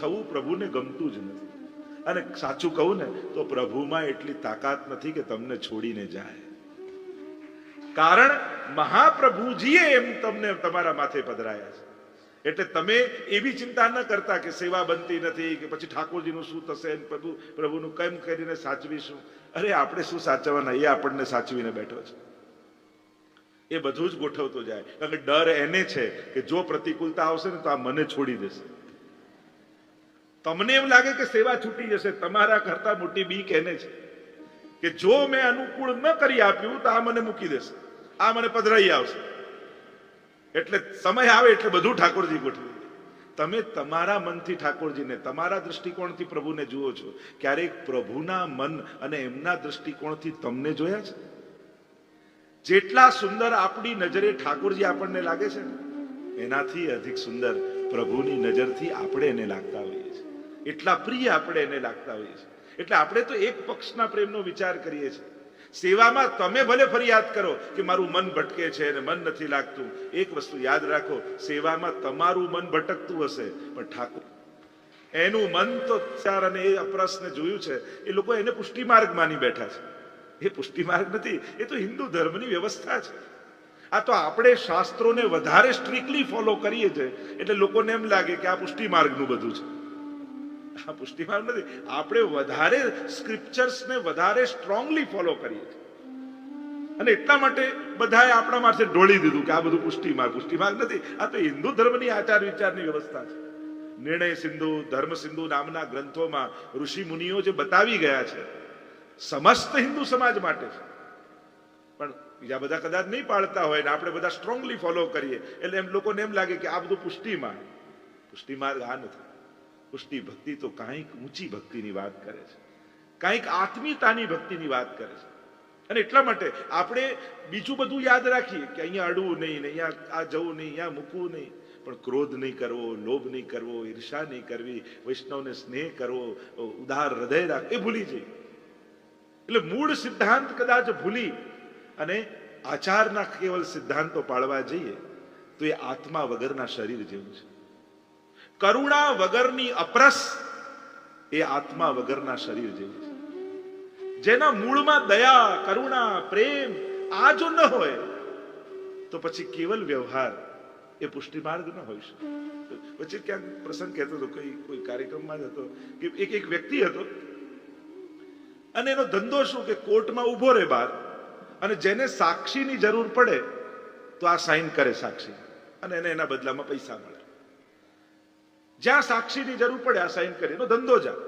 થવું પ્રભુને ગમતું જ નથી. અને સાચું કહું ને, તો પ્રભુમાં એટલી તાકાત નથી કે તમને છોડીને જાય. કારણ મહાપ્રભુજીએ એમ તમને તમારા માથે પધરાયા છે. એટલે તમે એવી ચિંતા ન કરતા કે સેવા બનતી નથી, કે પછી ઠાકોરજીનું શું થશે પ્રભુ પ્રભુનું કેમ કરીને સાચવીશું? અરે, આપણે શું સાચવવાના? એ આપણને સાચવીને બેઠો છે. એ બધું જ ગોઠવતો જાય. કારણ કે ડર એને છે કે જો પ્રતિકૂળતા આવશે ને, તો આ મને છોડી દેશે. તમને એમ લાગે કે સેવા છૂટી જશે, તમારા કરતા મોટી બી કહેને છે કે જો મેં અનુકૂળ ન કરી આપ્યું તો આ મને મૂકી દેશે, આ મને પધરાઈ આવશે. એટલે સમય આવે એટલે બધું ઠાકોરજી ગોઠવી તમે તમારા મનથી ઠાકોરજીને, તમારા દૃષ્ટિકોણથી પ્રભુને જુઓ છો, ક્યારેક પ્રભુના મન અને એમના દૃષ્ટિકોણથી તમને જોયા છે? જેટલા સુંદર આપણી નજરે ઠાકોરજી આપણને લાગે છે ને, એનાથી અધિક સુંદર પ્રભુની નજરથી આપણે એને લાગતા છીએ એટલા પ્રિય આપણે એને લાગતા હોઈએ છીએ. એટલે આપણે તો એક પક્ષના પ્રેમનો વિચાર કરીએ છીએ. સેવામાં તમે ભલે ફરિયાદ કરો કે મારું મન ભટકે છે અને મન નથી લાગતું, એક વસ્તુ યાદ રાખો, સેવામાં તમારું મન ભટકતું હશે, પણ ઠાકોર, એનું મન તો ચાર અને એ અપરસને જોયું છે, એ લોકો એને પુષ્ટિ માર્ગ માની બેઠા છે. એ પુષ્ટિ માર્ગ નથી, એ તો હિન્દુ ધર્મની વ્યવસ્થા છે. આ તો આપણે શાસ્ત્રોને વધારે સ્ટ્રિક્ટલી ફોલો કરીએ છીએ, એટલે લોકોને એમ લાગે કે આ પુષ્ટિ માર્ગનું બધું છે. આ પુષ્ટિ નથી. આપણે વધારે સ્ક્રિપ્ચર્સને વધારે સ્ટ્રોંગલી ફોલો કરીએ છીએ. અને એટલા માટે બધાએ આપણા માટે ઢોળી દીધું કે આ બધું પુષ્ટિમાર્ગ પુષ્ટિમાર્ગ નથી. આ તો હિન્દુ ધર્મની આચાર વિચારની વ્યવસ્થા છે. નિર્ણય સિંધુ, ધર્મ સિંધુ નામના ગ્રંથોમાં ઋષિ મુનિઓ જે બતાવી ગયા છે, સમસ્ત હિન્દુ સમાજ માટે છે. પણ બીજા બધા કદાચ નહીં પાળતા હોય ને આપણે બધા સ્ટ્રોંગલી ફોલો કરીએ, એટલે એમ લોકોને એમ લાગે કે આ બધું પુષ્ટિમાર્ગ પુષ્ટિમાર્ગ આ નથી. પુષ્ટિ ભક્તિ તો કાંઈક ઊંચી ભક્તિની વાત કરે છે. કાંઈક આત્મીયતાની ભક્તિની વાત કરે છે. અને એટલા માટે આપણે બીજું બધું યાદ રાખીએ કે અહીંયા અડવું નહીં અહીંયા આ જવું નહીં, અહીંયા મૂકવું નહીં. પણ ક્રોધ નહીં કરવો, લોભ નહીં કરવો, ઈર્ષા નહીં કરવી, વૈષ્ણવને સ્નેહ કરવો ઉદાર હૃદય રાખ એ ભૂલી જઈ એટલે મૂળ સિદ્ધાંત કદાચ ભૂલી અને આચારના કેવલ સિદ્ધાંતો પાળવા જઈએ, તો એ આત્મા વગરના શરીર જેવું છે. કરુણા વગરની અપરસ એ આત્મા વગરના શરીર જેવું છે. જેના મૂળમાં દયા, કરુણા, પ્રેમ આ જો ન હોય, તો પછી કેવલ વ્યવહાર એ પુષ્ટિ માર્ગ ન હોય શકે. વચ્ચે ક્યાંક પ્રસંગ કહેતો હતો, કોઈ કોઈ કાર્યક્રમમાં જ હતો, કે એક એક વ્યક્તિ હતો, અને એનો ધંધો શું કે કોર્ટમાં ઊભો રહે બહાર, અને જેને સાક્ષીની જરૂર પડે, તો આ સાઈન કરે સાક્ષી, અને એને એના બદલામાં પૈસા મળે. જ્યાં સાક્ષીની જરૂર પડે આ સાઈન કરીને ધંધો જા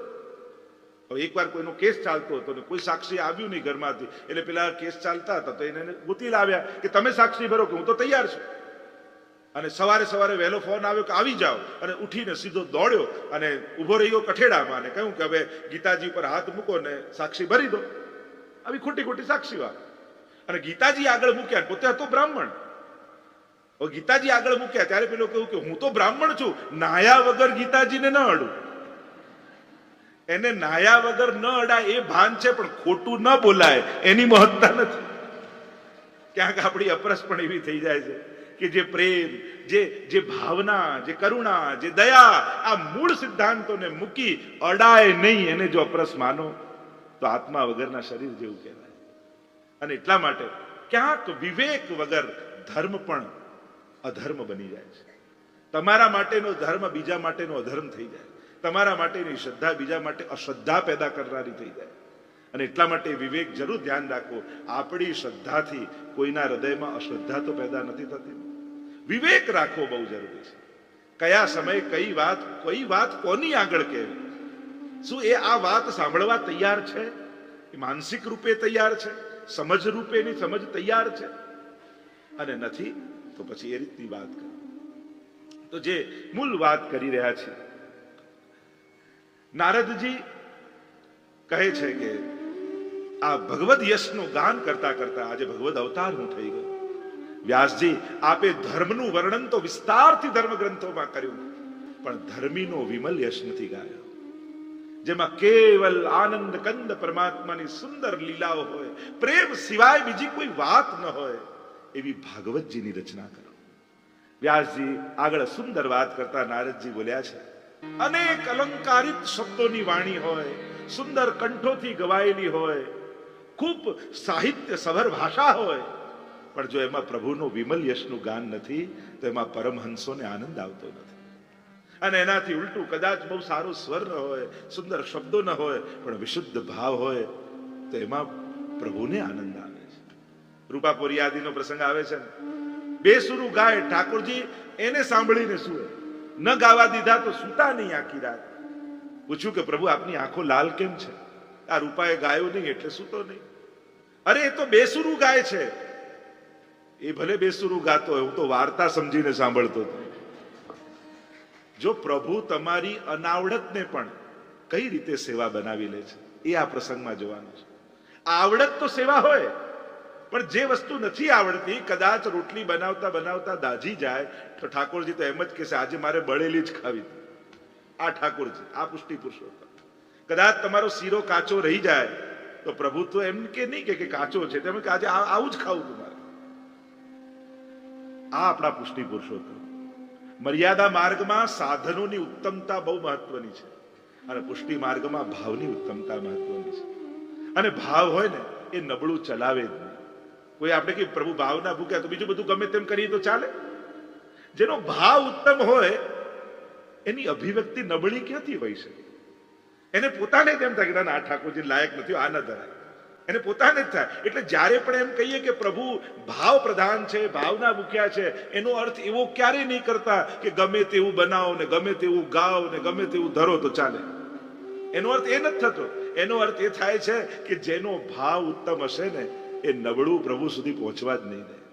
હવે એકવાર કોઈનો કેસ ચાલતો હતો ને કોઈ સાક્ષી આવ્યું નહીં ઘરમાંથી, એટલે પેલા કેસ ચાલતા હતા, તો એને ગોતી લાવ્યા કે તમે સાક્ષી ભરો કે હું તો તૈયાર છું. અને સવારે સવારે વહેલો ફોન આવ્યો કે આવી જાઓ. અને ઉઠીને સીધો દોડ્યો અને ઊભો રહ્યો કઠેડામાં અને કહ્યું કે હવે ગીતાજી પર હાથ મૂકો ને સાક્ષી ભરી દો. આવી ખોટી ખોટી સાક્ષી વાત અને ગીતાજી આગળ મૂક્યા પોતે હતો બ્રાહ્મણ. ગીતાજી આગળ મૂક્યા ત્યારે પેલો કહ્યું કે હું તો બ્રાહ્મણ છું, નાયા વગર ગીતાજીને ન અડું. એને નાયા વગર ન અડાય એ ભાન છે, પણ ખોટું ન બોલાય, એની મહત્તા નથી. ક્યાંક આપણી અપરસ પણ એવી થઈ જાય છે કે જે પ્રેમ, જે જે ભાવના, જે કરુણા, જે દયા, આ મૂળ સિદ્ધાંતોને મૂકી અડાય નહીં, એને જો અપરસ માનો, તો આત્મા વગરના શરીર જેવું કહેવાય. અને એટલા માટે ક્યાંક વિવેક વગર ધર્મ પણ અધર્મ બની જાય છે. તમારા માટેનો ધર્મ બીજા માટેનો અધર્મ થઈ જાય. તમારા માટેની શ્રદ્ધા બીજા માટે અશ્રદ્ધા પેદા કરનારી થઈ જાય. અને એટલા માટે વિવેક જરૂર ધ્યાન રાખો, આપણી શ્રદ્ધાથી કોઈના હૃદયમાં અશ્રદ્ધા તો પેદા નથી થતી. વિવેક રાખવો બહુ જરૂરી છે. કયા સમયે કઈ વાત કઈ વાત કોની આગળ કહેવી શું એ આ વાત સાંભળવા તૈયાર છે? એ માનસિક રૂપે તૈયાર છે? સમજ રૂપેની સમજ તૈયાર છે? અને નથી? તો પછી એ રીતની વાત કરો. તો જે મૂળ વાત કરી રહ્યા છે, નારદજી કહે છે કે આ ભગવદ યશનું ગાન કરતા કરતા આજે ભગવદ અવતાર હું થઈ ગયો. વ્યાસજી, આપે ધર્મનું વર્ણન તો વિસ્તારથી ધર્મ ગ્રંથોમાં કર્યું, પણ ધર્મીનો વિમલ યશ નથી ગાયો. જેમાં કેવલ આનંદ કંદ પરમાત્માની સુંદર લીલાઓ હોય, પ્રેમ સિવાય બીજી કોઈ વાત ન હોય એવી ભાગવતજીની રચના કરો. વ્યાસજી આગળ સુંદર વાત કરતા નારદજી બોલ્યા છે, અનેક અલંકારિત શબ્દોની વાણી હોય, સુંદર કંઠોથી ગવાયેલી હોય, ખૂબ સાહિત્ય સભર ભાષા હોય. પણ જો એમાં પ્રભુનું વિમલ યશનું ગાન નથી, તો એમાં પરમહંસોને આનંદ આવતો નથી. અને એનાથી ઉલટું કદાચ બહુ સારો સ્વર ન હોય, સુંદર શબ્દો ન હોય, પણ વિશુદ્ધ ભાવ હોય, તો એમાં પ્રભુને આનંદ આવે રૂપાપુરી આદિનો પ્રસંગ આવે છે બેસુરું ગાય ઠાકોરજી એને સાંભળીને સુવે. ન ગાવા દીધા તો સુતા નહીં આખી રાત. પૂછ્યું કે પ્રભુ, આપની આંખો લાલ કેમ છે? આ રૂપાએ ગાયો નહીં, એટલે સૂતો નહીં. અરે, એ તો બેસુરું ગાય છે. એ ભલે બેસુરું ગાતો હોય, હું તો વાર્તા સમજીને સાંભળતો હતો. જો પ્રભુ તમારી અનાવડતને પણ કઈ રીતે સેવા બનાવી લે છે? એ આ પ્રસંગમાં જોવાનું છે. આવડત તો સેવા હોય પણ જે વસ્તુ નથી આવડતી, કદાચ રોટલી બનાવતા બનાવતા દાજી જાય, તો ઠાકોરજી તો એમ જ કહેશે, આજે મારે બળેલી જ ખાવી આ ઠાકોરજી, આ પુષ્ટિ પુરુષો કદાચ તમારો શીરો કાચો રહી જાય, તો પ્રભુ તો એમ કે નહીં કે કાચો છે, તેમ કે આજે આવું જ ખાવું તમારે આ આપણા પુષ્ટિ પુરુષો મર્યાદા માર્ગમાં સાધનોની ઉત્તમતા બહુ મહત્વની છે. અને પુષ્ટિ માર્ગમાં ભાવની ઉત્તમતા મહત્વની છે. અને ભાવ હોય ને, એ નબળું ચલાવે જ કોઈ આપણે કે પ્રભુ ભાવના ભૂખ્યા તો બીજું બધું ગમે તેમ કરીએ તો ચાલે? જેનો ભાવ ઉત્તમ હોય એની અભિવ્યક્તિ નબળી ક્યાંથી હોય શકે? એને પોતાને એમ થાય કે ના, ઠાકોરજી લાયક નથી આ ન ધરાય. એને પોતાને જ થાય. એટલે જ્યારે પણ એમ કહીએ કે પ્રભુ ભાવ પ્રધાન છે ભાવના ભૂખ્યા છે એનો અર્થ એવો ક્યારેય નહીં કરતા કે ગમે તેવું બનાવો ને ગમે તેવું ગાઓ ને ગમે તેવું ધરો તો ચાલે. એનો અર્થ એ નથી થતો. એનો અર્થ એ થાય છે કે જેનો ભાવ ઉત્તમ હશે ને એ નબળું પ્રભુ સુધી પહોંચવા જ નહીં દે.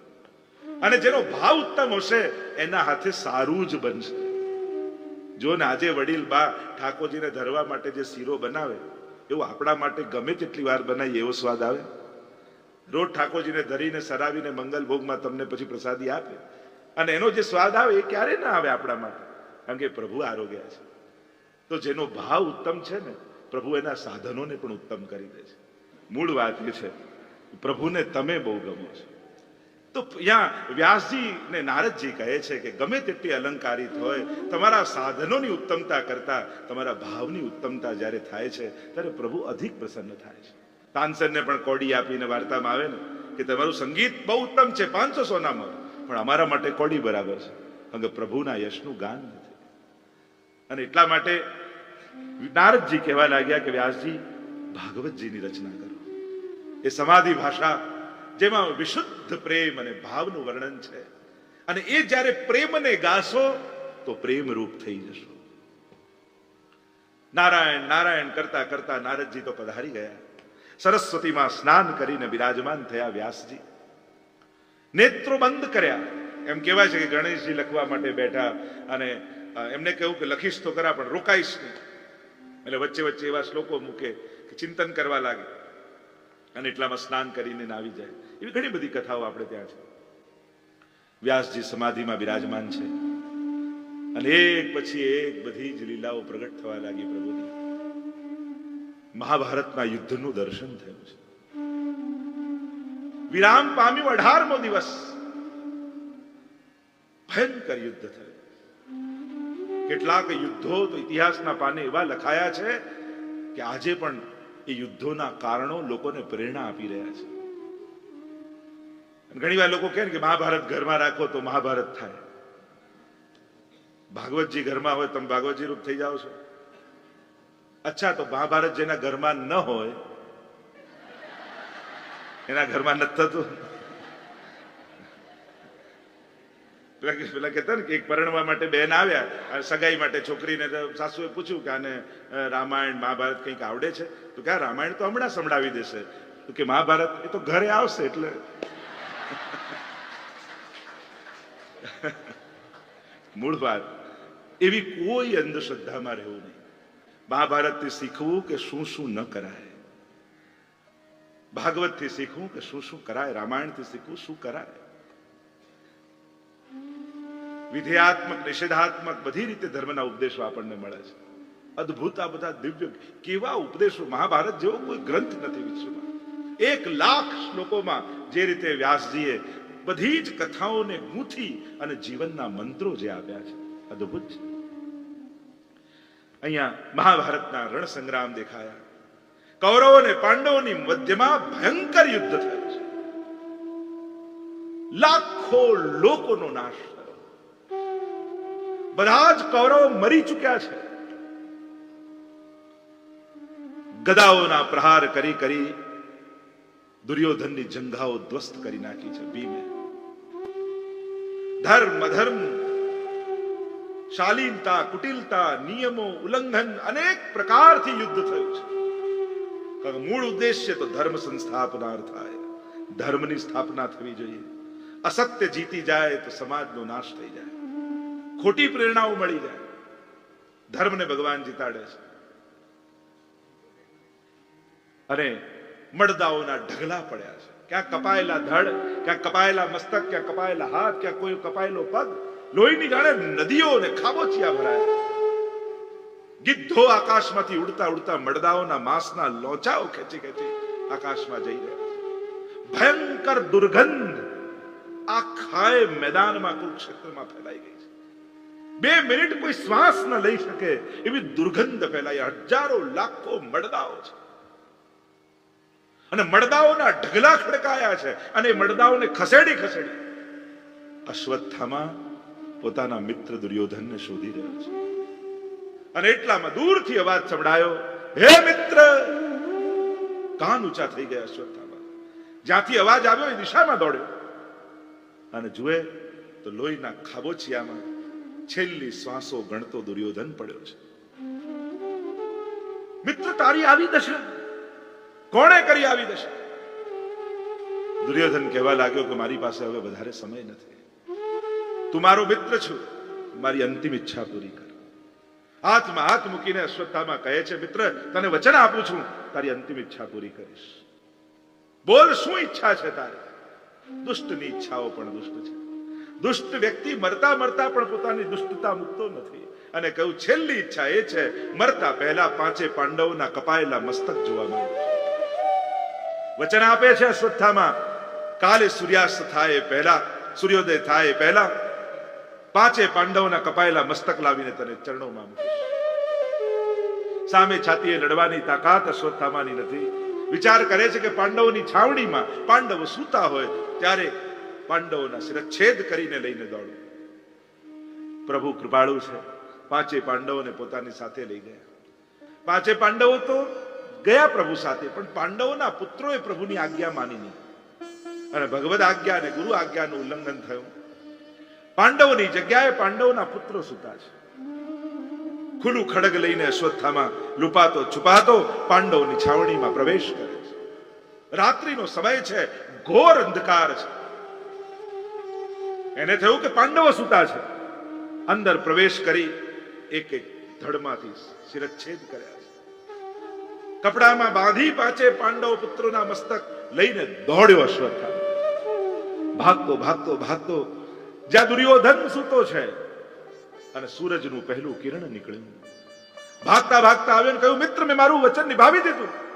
અને જેનો ભાવ ઉત્તમ હશે, એના હાથે સારું જ બનશે. જો ને આજે વડીલ બા ઠાકોરજીને ધરવા માટે જે શીરો બનાવે, એવું આપણા માટે ગમે તેટલી વાર બનાવીએ, એવો સ્વાદ આવે? રોજ ઠાકોરજીને ધરીને, સરાવીને મંગલ ભોગમાં તમને પછી પ્રસાદી આપે. અને એનો જે સ્વાદ આવે, એ ક્યારે ના આવે આપણા માટે? કારણ કે પ્રભુ આરોગ્ય છે. તો જેનો ભાવ ઉત્તમ છે ને, પ્રભુ એના સાધનોને પણ ઉત્તમ કરી દે છે. મૂળ વાત એ છે પ્રભુને તમે બહુ ગમો છો. તો ત્યાં વ્યાસજી ને નારદજી કહે છે કે ગમે તેટલી અલંકારિત હોય, તમારા સાધનોની ઉત્તમતા કરતા, તમારા ભાવની ઉત્તમતા જ્યારે થાય છે, ત્યારે પ્રભુ અધિક પ્રસન્ન થાય છે. તાનસેનને પણ કોડી આપીને વાર્તામાં આવે ને, કે તમારું સંગીત બહુ ઉત્તમ છે, પાંચસો સોનામાં પણ અમારા માટે કોડી બરાબર છે. કારણ કે પ્રભુના યશનું ગાન નથી. અને એટલા માટે નારદજી કહેવા લાગ્યા કે વ્યાસજી, ભાગવતજીની રચના કરો. એ સમાધિ ભાષા, જેમાં વિશુદ્ધ પ્રેમ અને ભાવનું વર્ણન છે. અને એ જ્યારે પ્રેમને ગાશો, તો પ્રેમ રૂપ થઈ જશો. નારાયણ નારાયણ કરતા કરતા નારદજી તો પધારી ગયા. સરસ્વતીમાં સ્નાન કરીને બિરાજમાન થયા વ્યાસજી. નેત્રો બંધ કર્યા. એમ કહેવાય છે કે ગણેશજી લખવા માટે બેઠા અને એમને કહ્યું કે લખીશ તો ખરા, પણ રોકાઈશ નહીં. એટલે વચ્ચે વચ્ચે એવા શ્લોકો મૂકે કે ચિંતન કરવા લાગે. અને એટલામાં સ્નાન કરીને નાવી જાય. એવી ઘણી બધી કથાઓ આપણે ત્યાં છે. વ્યાસજી સમાધિમાં બિરાજમાન છે. અને એક પછી એક બધી જ લીલાઓ પ્રગટ થવા લાગી પ્રભુની. મહાભારતના યુદ્ધનું દર્શન થયું છે. વિરામ પામ્યું અઢારમો દિવસ. ભયંકર યુદ્ધ થયું. કેટલાક યુદ્ધો તો ઇતિહાસના પાને એવા લખાયા છે કે આજે પણ એ યુદ્ધોના કારણો લોકોને પ્રેરણા આપી રહ્યા છે. ઘણી વાર લોકો કહે કે મહાભારત ઘરમાં રાખો તો મહાભારત થાય. ભાગવતજી ઘરમાં હોય તમે ભાગવતજી રૂપ થઈ જાઓ છો. અચ્છા, તો મહાભારત જેના ઘરમાં ન હોય, એના ઘરમાં નથી થતું? પેલા કહેતા ને કે એક પરણવા માટે બેન આવ્યા સગાઈ માટે છોકરીને સાસુએ પૂછ્યું કે આને રામાયણ, મહાભારત કંઈક આવડે છે? તો કે "આ રામાયણ તો હમણાં સંભળાવી દેશે. તો કે મહાભારત એ તો ઘરે આવશે એટલે. મૂળ વાત, એવી કોઈ અંધશ્રદ્ધામાં રહેવું નહીં. મહાભારતથી શીખવું કે શું શું ન કરાય. ભાગવતથી શીખવું કે શું શું કરાય. રામાયણથી શીખવું શું કરાય. વિધેયાત્મક, નિષેધાત્મક બધી રીતે ધર્મના ઉપદેશો આપણને મળે છે. અદ્ભુત આ બધા દિવ્ય કેવા ઉપદેશો. મહાભારત જેવો કોઈ ગ્રંથ નથી વિશ્વમાં. એક લાખ શ્લોકોમાં જે રીતે વ્યાસજીએ બધી જ કથાઓને ગૂંથી અને જીવનના મંત્રો જે આપ્યા છે. અદ્ભુત છે. અહીંયા મહાભારતના રણ સંગ્રામ દેખાયા. કૌરવો અને પાંડવોની મધ્યમાં ભયંકર યુદ્ધ થયું છે. લાખો લોકોનો નાશ થયો. બધા જ કૌરવ મરી ચુક્યા છે. ગદાઓના પ્રહાર કરી કરી દુર્યોધનની જંઘાઓ ધ્વસ્ત કરી નાખી છે ભીમે. ધર્મ ધર્મ શાલીનતા, કુટિલતા, નિયમો, ઉલ્લંઘન અનેક પ્રકારથી યુદ્ધ થયું છે. કારણ મૂળ ઉદ્દેશ્ય તો ધર્મ સંસ્થાપના થાય. ધર્મની સ્થાપના થવી જોઈએ. અસત્ય જીતી જાય તો સમાજનો નાશ થઈ જાય. ખોટી પ્રેરણાઓ મળી જાય. ધર્મને ભગવાન જીતાડે છે. અને મડદાઓના ઢગલા પડ્યા છે. ક્યાં કપાયેલા ધડ, ક્યાં કપાયેલા મસ્તક, ક્યાં કપાયેલા હાથ, ક્યાં કોઈ કપાયેલો પગ. લોહીની જાણે નદીઓ અને ખાબોચિયા ભરાય. ગિદ્ધો આકાશમાંથી ઉડતા ઉડતા મડદાઓના માંસના લોચાઓ ખેંચી ખેંચી આકાશમાં જઈ રહ્યા ભયંકર દુર્ગંધ આખાય મેદાનમાં કુરુક્ષેત્રમાં ફેલાઈ ગઈ છે. બે મિનિટ કોઈ શ્વાસ ન લઈ શકે એવી દુર્ગંધ ફેલાઈ. હજારો લાખો મડદાઓ છે. અને મડદાઓના ઢગલા ખડકાયા છે અને એ મડદાઓને ખસેડી ખસેડી અશ્વત્થામાં પોતાના મિત્ર દુર્યોધનને શોધી રહ્યો છે. અને એટલામાં દૂરથી અવાજ સંભળાયો, હે મિત્ર! કાન ઊંચા થઈ ગયા અશ્વત્થામાં. જ્યાંથી અવાજ આવ્યો એ દિશામાં દોડ્યો. અને જુએ તો લોહીના ખાબોચિયામાં છેલ્લી શ્વાસો ગણતો દુર્યોધન પડ્યો છે. મિત્ર, તારી આવી દશા? કોણે કરી આવી દશા? દુર્યોધન કહેવા લાગ્યો કે મારી પાસે હવે વધારે સમય નથી. તું મારો મિત્ર છું. મારી અંતિમ ઈચ્છા પૂરી કર. હાથમાં હાથ મૂકીને અશ્વત્થામાં કહે છે, મિત્ર, તને વચન આપું છું. તારી અંતિમ ઈચ્છા પૂરી કરીશ. બોલ, શું ઈચ્છા છે તારી? દુષ્ટની ઈચ્છાઓ પણ દુષ્ટ છે. દુષ્ટ વ્યક્તિ મરતા મરતા પણ પોતાની દુષ્ટતા મૂકતો નથી. અને કહ્યું છેલ્લી ઈચ્છા એ છે, મરતા પહેલા પાંચે પાંડવોના કપાયેલા મસ્તક જોવા માંગુ વચન આપે છે અશ્વત્થામાં કાલે સૂર્યાસ્ત થાય પહેલા, સૂર્યોદય થાય પહેલા, પાંચે પાંડવોના કપાયેલા મસ્તક લાવીને તને ચરણોમાં મૂકીશ. સામે છાતીએ લડવાની તાકાત અશ્વત્થામાની નથી. વિચાર કરે છે કે પાંડવોની છાવણીમાં પાંડવો સૂતા હોય ત્યારે પાંડવોના શિરચ્છેદ કરીને લઈને દોડું પ્રભુ કૃપાળુ છે. પાંચે પાંડવોને પોતાની સાથે લઈ ગયા. પાંચે પાંડવો તો ગયા પ્રભુ સાથે, પણ પાંડવોના પુત્રોએ પ્રભુની આજ્ઞા માની નહીં. અને ભગવદ આજ્ઞા અને ગુરુ આજ્ઞાનું ઉલ્લંઘન થયું. પાંડવોની જગ્યાએ પાંડવોના પુત્રો સુતા છે. ખુલ્લું ખડગ લઈને અશ્વત્થામાં લુપાતો છુપાતો પાંડવોની છાવણીમાં પ્રવેશ કરે છે રાત્રિનો સમય છે, ઘોર અંધકાર છે. એને થયું કે પાંડવો સૂતા છે. અંદર પ્રવેશ કરી એક એક ધડમાંથી શિરચ્છેદ કર્યા છે. કપડામાં બાંધી પાછે પાંડવ પુત્રોના મસ્તક લઈને દોડ્યો અશ્વત્થામા. ભાગતો ભાગતો ભાગતો, જ્યાં દુર્યોધન સૂતો છે અને સૂરજનું પહેલું કિરણ નીકળ્યું. ભાગતા ભાગતા આવ્યો કહ્યું, મિત્ર, મેં મારું વચન નિભાવી દીધું.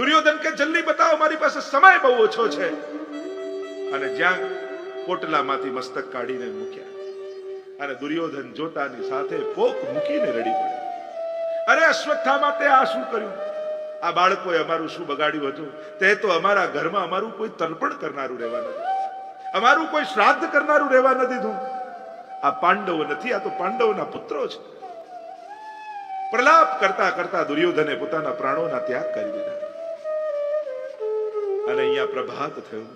દુર્યોધન કે, જલ્દી બતાવો, મારી પાસે સમય બહુ ઓછો છે. અને જ્યાં પોટલામાંથી મસ્તક કાઢીને મૂક્યા. અને દુર્યોધન જોતાની સાથે પોક મૂકીને રડી પડ્યો. અરે, અશ્વત્થામાં, તે આ શું કર્યું? આ બાળકોએ અમારું શું બગાડ્યું હતું? તે તો અમારા ઘરમાં અમારું કોઈ તર્પણ કરનારું રહેવા નથી અમારું કોઈ શ્રાદ્ધ કરનારું રહેવા નથી દીધું. આ પાંડવો નથી, આ તો પાંડવોના પુત્રો છે. પ્રલાપ કરતા કરતા દુર્યોધને પોતાના પ્રાણોના ત્યાગ કરી દીધા. અને અહીંયા પ્રભાત થયું.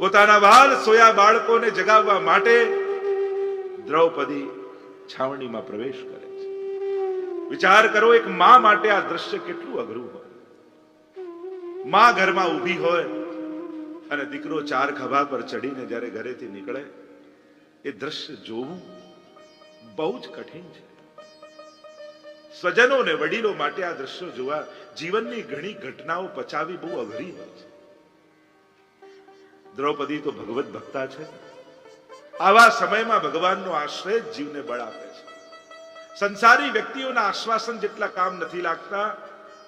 પોતાના વાલ સોયા બાળકોને જગાવવા માટે દ્રૌપદી છાવણીમાં પ્રવેશ કરે છે. વિચાર કરો એક મા માટે આ દ્રશ્ય કેટલું અઘરું હોય. મા ઘરમાં ઊભી હોય અને દીકરો ચાર ખભા પર ચડીને જ્યારે ઘરેથી નીકળે, એ દ્રશ્ય જોવું બહુ જ કઠિન છે. સ્વજનો અને વડીલો માટે આ દ્રશ્યો જોવા જીવનની ઘણી ઘટનાઓ પચાવી બહુ અઘરી હોય છે. દ્રૌપદી તો ભગવત ભક્તા છે. આવા સમયમાં ભગવાનનો આશ્રય જીવને બળ આપે છે. સંસારી વ્યક્તિઓના આશ્વાસન જેટલા કામ નથી લાગતા,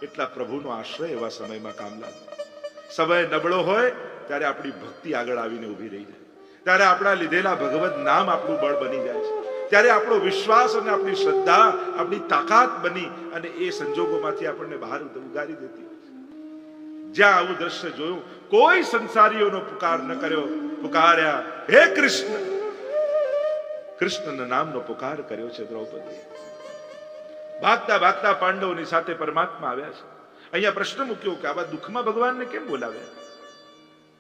એટલા પ્રભુનો આશ્રય એવા સમયમાં કામ લાગે. સમય નબળો હોય, ત્યારે આપણી ભક્તિ આગળ આવીને ઊભી રહી જાય. ત્યારે આપણા લીધેલા ભગવત નામ આપણું બળ બની જાય છે. ત્યારે આપણો વિશ્વાસ અને આપણી શ્રદ્ધા, આપણી તાકાત બની અને એ સંજોગોમાંથી આપણને બહાર ઉગારી દેતી જ્યાં આવું દ્રશ્ય જોયું, કોઈ સંસારીઓનો પુકાર ન કર્યો, પુકાર્યા, હે કૃષ્ણ! કૃષ્ણના નામનો પુકાર કર્યો છે દ્રૌપદી. ભાગતા ભાગતા પાંડવોની સાથે પરમાત્મા આવ્યા છે. અહીંયા પ્રશ્ન મૂક્યો કે આવા દુઃખમાં ભગવાનને કેમ બોલાવ્યા?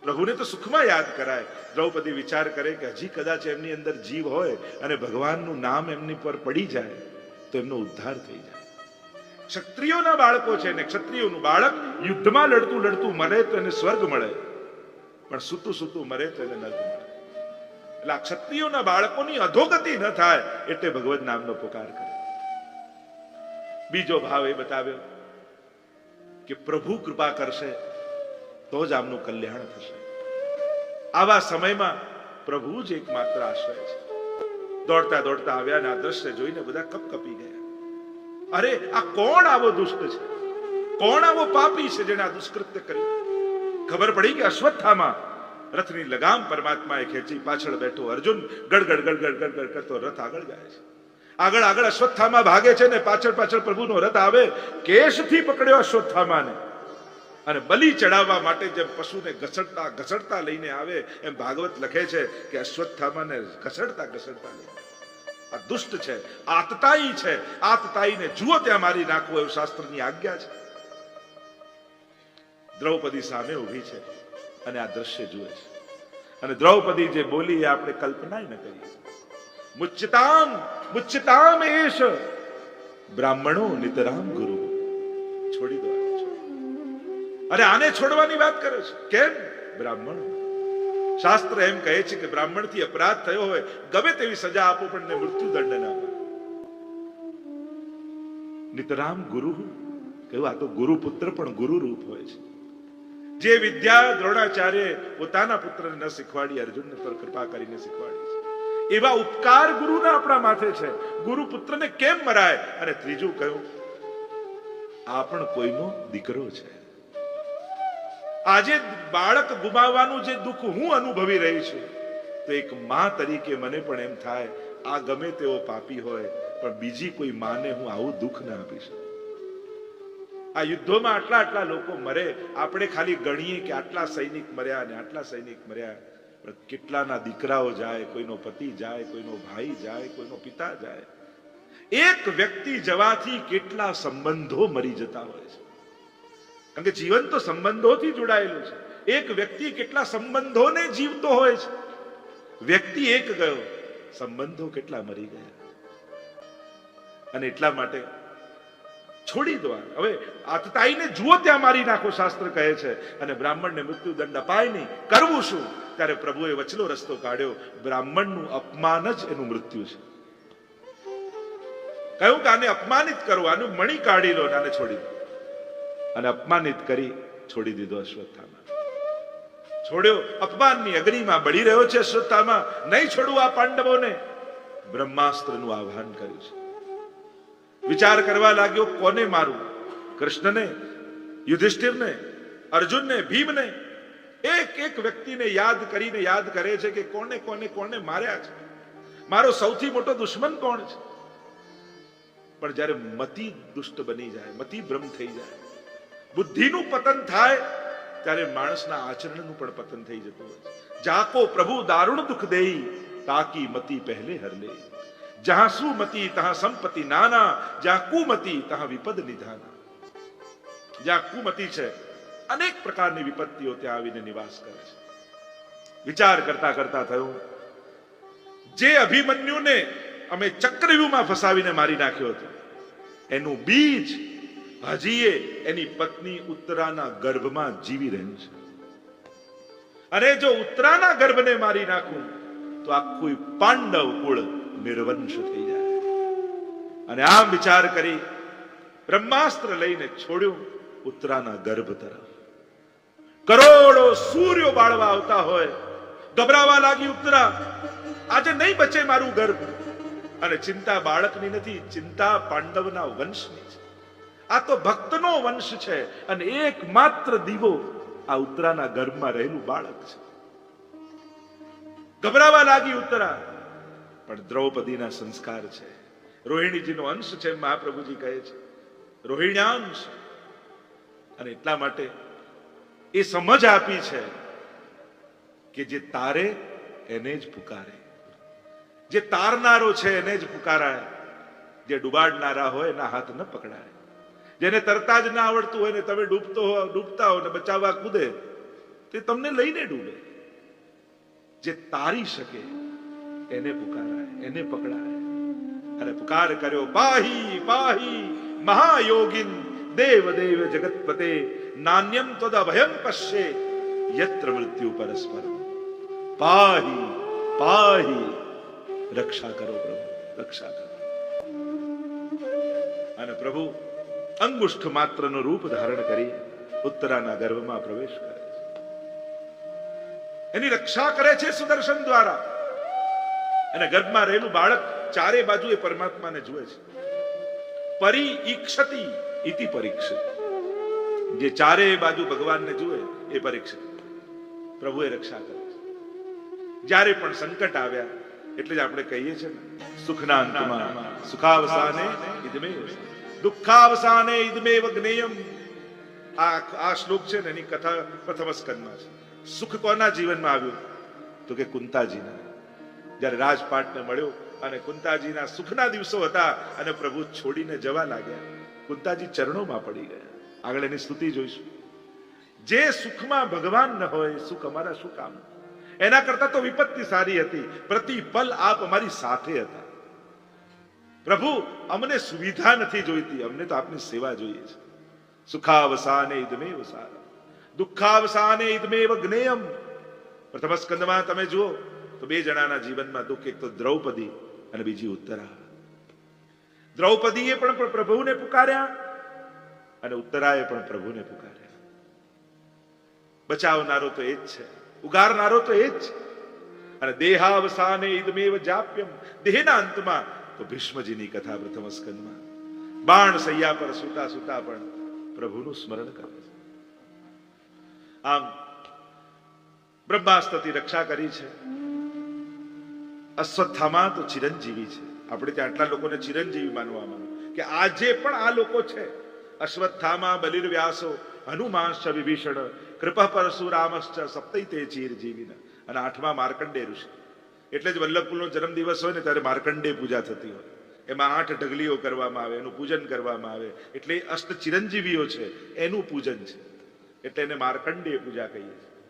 પ્રભુને તો સુખમાં યાદ કરાય. દ્રૌપદી વિચાર કરે કે હજી કદાચ એમની અંદર જીવ હોય અને ભગવાનનું નામ એમની પર પડી જાય, તો એમનો ઉદ્ધાર થઈ જાય. ક્ષત્રિયોના બાળકો છે ને, ક્ષત્રિયોનું બાળક યુદ્ધમાં લડતું લડતું મરે તો એને સ્વર્ગ મળે. પણ સૂતું સૂતું મરે તો એને નર્ક મળે. એટલે આ ક્ષત્રિયોના બાળકોની અધોગતિ ન થાય એટલે ભગવત નામનો પુકાર કરે. બીજો ભાવ એ બતાવ્યો કે પ્રભુ કૃપા કરશે. તો જ આમનું કલ્યાણ થશે. આવા સમયમાં પ્રભુ જ એકમાત્ર આશ્રય છે. દોડતા દોડતા આવ્યા ને આ દ્રશ્ય જોઈને બધા કપ કપી ગયા. અરે, આ કોણ આવો દુષ્ટ છે? કોણ આવો પાપી છે જેને આ દુષ્કૃત્ય કર્યું? ખબર પડી કે અશ્વત્થામાં રથની લગામ પરમાત્માએ ખેંચી પાછળ બેઠો અર્જુન ગડગડ ગડગડ ગડગડ કરતો રથ આગળ જાય છે. આગળ આગળ અશ્વત્થામાં ભાગે છે ને પાછળ પાછળ પ્રભુનો રથ આવે. કેશથી પકડ્યો અશ્વત્થામાને? અને બલિ ચડાવવા માટે જેમ પશુને ઘસડતા ઘસડતા લઈને આવે, એમ ભાગવત લખે છે કે અશ્વત્થામાને ઘસડતા ઘસડતા લઈને આ દુષ્ટ છે આતતાઈ છે. આતતાઈને જુઓ ત્યાં મારી નાખવું એવું શાસ્ત્રની આજ્ઞા છે. દ્રૌપદી સામે ઊભી છે અને આ દ્રશ્ય જુએ છે. અને દ્રૌપદી જે બોલી એ આપણે કલ્પના ન કરી મુચ્ચતામ મુચ્ચતામ એશ બ્રાહ્મણો નિતરામ ગુરુ. છોડી દો. અરે આને છોડવાની વાત કરે છે? કેમ? બ્રાહ્મણ. શાસ્ત્ર એમ કહે છે કે બ્રાહ્મણથી અપરાધ થયો હોય, ગમે તેવી સજા આપો, પણ ને મૃત્યુદંડ ના નિતરામ ગુરુ કહ્યું, આ તો ગુરુ પુત્ર પણ ગુરુ રૂપ હોય છે. જે વિદ્યા દ્રોણાચાર્ય પોતાના પુત્રને ન શીખવાડી, અર્જુનને પર કૃપા કરીને શીખવાડી છે. એવા ઉપકાર ગુરુના આપણા માથે છે. ગુરુ પુત્રને કેમ મરાય? અને ત્રીજું કહ્યું, આ પણ કોઈનો દીકરો છે. આજે બાળક ગુમાવવાનું જે દુઃખ હું અનુભવી રહી છું, તો એક માં તરીકે મને પણ એમ થાય, આ ગમે તેવો પાપી હોય, પણ બીજી કોઈ માને હું આવું દુઃખ ના આપી શકું. આ યુદ્ધોમાં આટલા આટલા લોકો મરે, આપણે ખાલી ગણીએ કે આટલા સૈનિક મર્યા અને આટલા સૈનિક મર્યા, પણ કેટલાના દીકરાઓ જાય, કોઈનો પતિ જાય, કોઈનો ભાઈ જાય, કોઈનો પિતા જાય. એક વ્યક્તિ જવાથી કેટલા સંબંધો મરી જતા હોય છે. કારણ કે જીવન તો સંબંધોથી જોડાયેલું છે. એક વ્યક્તિ કેટલા સંબંધોને જીવતો હોય છે? વ્યક્તિ એક ગયો, સંબંધો કેટલા મરી ગયા. અને એટલા માટે છોડી દો. હવે આતતાઈને જુઓ ત્યાં મારી નાખો, શાસ્ત્ર કહે છે. અને બ્રાહ્મણને મૃત્યુ દંડ અપાય નહીં. કરવું શું? ત્યારે પ્રભુએ વચલો રસ્તો કાઢ્યો. બ્રાહ્મણનું અપમાન જ એનું મૃત્યુ છે. કહ્યું કે આને અપમાનિત કરો આનું મણી કાઢી લો અને છોડી દો. અને અપમાનિત કરી છોડી દીધો અશ્વત્થામા છોડ્યો. અપમાનની અગ્નિમાં બળી રહ્યો છે અશ્વત્થામા નહીં છોડવું આ પાંડવોને. બ્રહ્માસ્ત્રનું આહ્વાન કર્યું છે. વિચાર કરવા લાગ્યો, કોને મારું? કૃષ્ણને, યુધિષ્ઠિરને, અર્જુનને, ભીમને? એક એક વ્યક્તિને યાદ કરીને યાદ કરે છે કે કોને કોને કોને માર્યા છે. મારો સૌથી મોટો દુશ્મન કોણ છે? પણ જ્યારે મતિ દુષ્ટ બની જાય, મતિ ભ્રમ થઈ જાય બુદ્ધિનું પતન થાય, ત્યારે માણસના આચરણનું પણ પતન થઈ જતું હોય જાકો પ્રભુ દારૂણ દુઃખ દેઈ તાકી મતિ પહેલે હરલે જહાં સુમતિ તહાં સંપત્તિ નાના, જ્યાં કુમતિ તહાં વિપદ નિધાના. જ્યાં કુમતિ છે, અનેક પ્રકારની વિપત્તિઓ ત્યાં આવીને નિવાસ કરે છે. વિચાર કરતા કરતા થયું, જે અભિમન્યુને અમે ચક્રવ્યૂહમાં ફસાવીને મારી નાખ્યો હતો, એનું બીજ હજીએ એની પત્ની ઉત્તરાના ગર્ભમાં જીવી રહ્યું છે. અને જો ઉત્તરાના ગર્ભને મારી નાખું, તો આખું પાંડવ કુળ નિર્વંશ થઈ જાય. અને આમ વિચાર કરી બ્રહ્માસ્ત્ર લઈને છોડ્યું ઉત્તરાના ગર્ભ તરફ. કરોડો સૂર્યો બાળવા આવતા હોય, ગભરાવા લાગી ઉત્તરા, આજે નહીં બચે મારું ગર્ભ. અને ચિંતા બાળકની નથી, ચિંતા પાંડવના વંશની છે. આ તો ભક્તનો વંશ છે અને એકમાત્ર દીવો આ ઉત્તરાના ગર્ભમાં રહેલું બાળક છે. ગભરાવા લાગી ઉત્તરા, પણ દ્રૌપદીના સંસ્કાર છે. રોહિણીજીનો અંશ છે, મહાપ્રભુજી કહે છે. રોહિણ્યાંશ અને એટલા માટે એ સમજ આપી છે કે જે તારે એને જ પુકારે. જે તારનારો છે, એને જ પુકારાય. જે ડુબાડનારા હોય, એના હાથ ન પકડાય. જેને તરતા જ ના આવડતું હોય ને તમે ડૂબતો હો, ડૂબતા હો ને બચાવવા કૂદે, તે તમને લઈને ડૂબે. જે તારી શકે, એને પુકારાય, એને પકડાય. અને પુકાર કર્યો, પાહી પાહી, મહાયોગિન દેવ દેવ જગતપતે, નાન્યમ તદ અભયમ પશ્યે, યત્ર મૃત્યુ પરસ્પર પાહી પાહી, રક્ષા કરો પ્રભુ, રક્ષા કરો. અને પ્રભુ અંગુષ્ઠ માત્રનું રૂપ ધારણ કરી ઉત્તરાના ગર્ભમાં પ્રવેશ કરે છે. એની રક્ષા કરે છે સુદર્શન દ્વારા. અને ગર્ભમાં રહેલું બાળક ચારે બાજુ એ પરમાત્માને જુએ છે. પરી ઈક્ષતિ ઇતિ પરીક્ષિત જે ચારે બાજુ ભગવાનને જુએ એ પરીક્ષિત પ્રભુએ રક્ષા કરે છે. જ્યારે પણ સંકટ આવ્યા, એટલે જ આપણે કહીએ છીએ ને, સુખના અંતમાં સુખાવસાને ઇદમે દુઃખાવસાને ઇદમેવ જ્ઞેયમ. આ આ શ્લોક છે ને એની કથા પ્રથમ સ્કંદમાં છે. સુખ કોના જીવનમાં આવ્યું? તો કે કુંતાજીના. જ્યારે રાજપાટને મળ્યો અને કુંતાજીના સુખના દિવસો હતા અને પ્રભુ છોડીને જવા લાગ્યા, કુંતાજી ચરણોમાં પડી ગયા. આગળ એની સ્તુતિ જોઈશું. જે સુખમાં ભગવાન ન હોય, સુખ અમારા શું કામ? એના કરતા તો વિપત્તિ સારી હતી. પ્રતિ પલ આપ અમારી સાથે હતા. પ્રભુ, અમને સુવિધા નથી જોઈતી. અમને તો આપની સેવા જોઈએ છે. સુખાવસાને ઇદમેવ સારા દુઃખાવસાને ઇદમેવ જ્ઞેયમ. પ્રથમ સ્કંદમાં તમે જુઓ, તો બે જણાના જીવનમાં દુઃખ, એક તો દ્રૌપદી અને બીજી ઉત્તરા. દ્રૌપદીએ પણ પ્રભુને પુકાર્યા અને ઉત્તરાએ પણ પ્રભુને પુકાર્યા. બચાવનારો તો એ જ છે. ઉગારનારો તો એ જ છે. અને દેહાવસાને ઇદમેવ જાપ્યમ. દેહના અંતમાં તો ભીષ્મજીની કથા પ્રથમ સ્કંદમાં બાણ સૈયા પર સુતા સુતા પણ પ્રભુનું સ્મરણ કરે છે. આમ બ્રહ્માસ્ત્રથી રક્ષા કરી છે. અશ્વત્થામાં તો ચિરંજીવી છે. આપણે ત્યાં આટલા લોકોને ચિરંજીવી માનવામાં કે આજે પણ આ લોકો છે. અશ્વત્થામાં બલિર વ્યાસો હનુમાંશ વિભીષણ, કૃપ પરશુરામશ્ચ સપ્તૈતે ચિરજીવીન અને આઠમા માર્કંડે ઋષિ. એટલે જ વલ્લભકુલનો જન્મદિવસ હોય ને ત્યારે માર્કંડે પૂજા થતી હોય. એમાં આઠ ઢગલીઓ કરવામાં આવે, એનું પૂજન કરવામાં આવે. એટલે અષ્ટ ચિરંજીવીઓ છે, એનું પૂજન છે. એટલે એને માર્કંડે પૂજા કહીએ છીએ.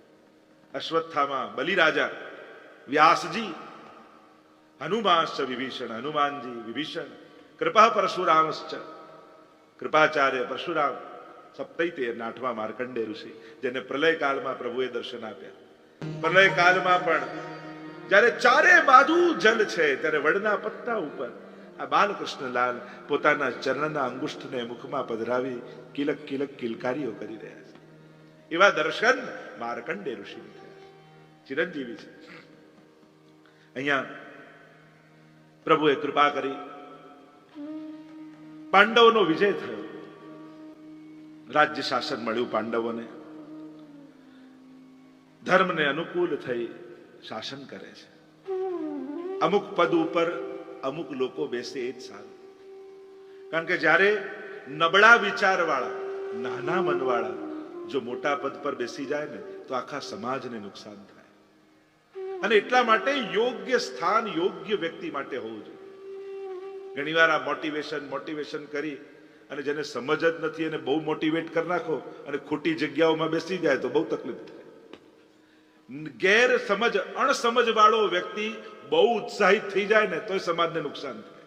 અશ્વત્થામાં, બલિરાજા, વ્યાસજી હનુમાશ્ચ વિભીષણ, હનુમાનજી વિભીષણ, કૃપા પરશુરામશ્ચ, કૃપાચાર્ય પરશુરામ સપ્તૈતે આઠમા માર્કંડે ઋષિ, જેને પ્રલય કાળમાં પ્રભુએ દર્શન આપ્યા. પ્રલય કાળમાં પણ જ્યારે ચારે બાજુ જલ છે, ત્યારે વડના પત્તા ઉપર આ બાલકૃષ્ણલાલ પોતાના ચરણના અંગુષ્ઠને મુખમાં પધરાવી કિલક કિલક કિલકારીઓ કરી રહ્યા છે. એવા દર્શન માર્કંડે ઋષિ થયા. ચિરંજીવી છે. અહીંયા પ્રભુએ કૃપા કરી. પાંડવોનો વિજય થયો. રાજ્ય શાસન મળ્યું પાંડવોને. ધર્મને અનુકૂળ થઈ. શાસન કરે છે. અમુક પદ ઉપર અમુક લોકો બેસે એ જ સારું. કારણ કે જ્યારે નબળા વિચારવાળા, નાના મનવાળા જો મોટા પદ પર બેસી જાય ને, તો આખા સમાજને નુકસાન થાય. અને એટલા માટે યોગ્ય સ્થાન, યોગ્ય વ્યક્તિ માટે હોવું જોઈએ. ઘણીવાર આ મોટિવેશન મોટિવેશન કરી અને જેને સમજ જ નથી એને બહુ મોટિવેટ કરી નાખો અને ખોટી જગ્યાઓમાં બેસી જાય તો બહુ તકલીફ થાય. ગેર સમજ અણસમજ વાળો વ્યક્તિ બહુ ઉત્સાહિત થઈ જાય ને તોય સમાજને નુકસાન થાય.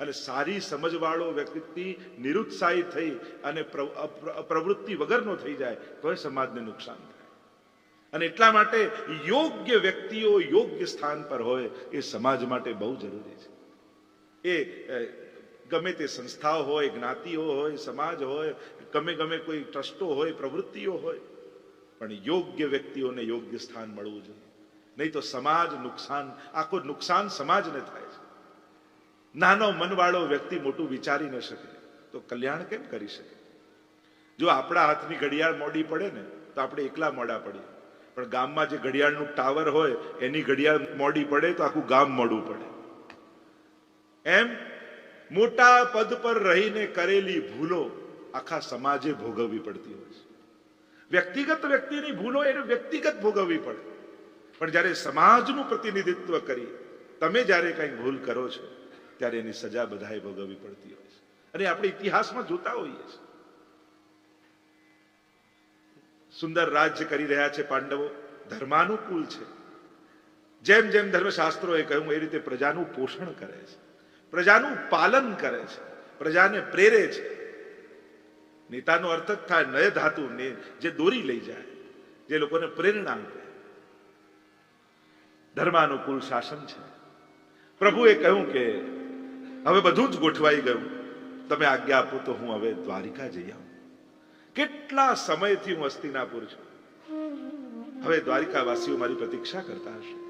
અને સારી સમજ વાળો વ્યક્તિ નિરુત્સાહિત થઈ અને પ્ર- પ્રવૃત્તિ વગરનો થઈ જાય તોય સમાજને નુકસાન થાય. અને એટલા માટે યોગ્ય વ્યક્તિઓ યોગ્ય સ્થાન પર હોય એ સમાજ માટે બહુ જરૂરી છે. એ, ગમે તે સંસ્થાઓ હોય, જ્ઞાતિઓ હોય, સમાજ હોય, ગમે ગમે કોઈ ટ્રસ્ટો હોય, પ્રવૃત્તિઓ હોય પણ યોગ્ય વ્યક્તિઓને યોગ્ય સ્થાન મળવું જોઈએ. નહીં તો સમાજ નુકસાન, આખું નુકસાન સમાજને થાય છે. નાનો મનવાળો વ્યક્તિ મોટું વિચારી ન શકે. તો કલ્યાણ કેમ કરી શકે? જો આપણા હાથની ઘડિયાળ મોડી પડે ને, તો આપણે એકલા મોડા પડીએ. પણ ગામમાં જે ઘડિયાળનું ટાવર હોય, એની ઘડિયાળ મોડી પડે તો આખું ગામ મોડું પડે. એમ મોટા પદ પર રહીને કરેલી ભૂલો આખા સમાજે ભોગવવી પડતી હોય છે. વ્યક્તિગત વ્યક્તિની ભૂલો એને વ્યક્તિગત ભોગવવી પડે. પણ જ્યારે સમાજનું પ્રતિનિધિત્વ કરી, તમે જ્યારે કંઈક ભૂલ કરો છો, ત્યારે એની સજા બધાએ ભોગવવી પડતી હોય છે. અને આપણે ઇતિહાસમાં જોતા હોઈએ છીએ. સુંદર રાજ્ય કરી રહ્યા છે પાંડવો. ધર્માનુકૂળ છે. જેમ જેમ ધર્મશાસ્ત્રોએ કહ્યું, એ રીતે પ્રજાનું પોષણ કરે છે. પ્રજાનું પાલન કરે છે. પ્રજાને પ્રેરે છે. નેતાનો અર્થ જ થાય નય ધાતુ જે દોરી લઈ જાય, જે લોકોને પ્રેરણા આપે. ધર્માનુકૂળ શાસન છે. પ્રભુએ કહ્યું કે, હવે બધું જ ગોઠવાઈ ગયું. તમે આજ્ઞા આપો તો હું હવે દ્વારિકા જઈ આવું. કેટલા સમયથી હું હસ્તિનાપુર છું. હવે દ્વારિકાવાસીઓ મારી પ્રતીક્ષા કરતા હશે.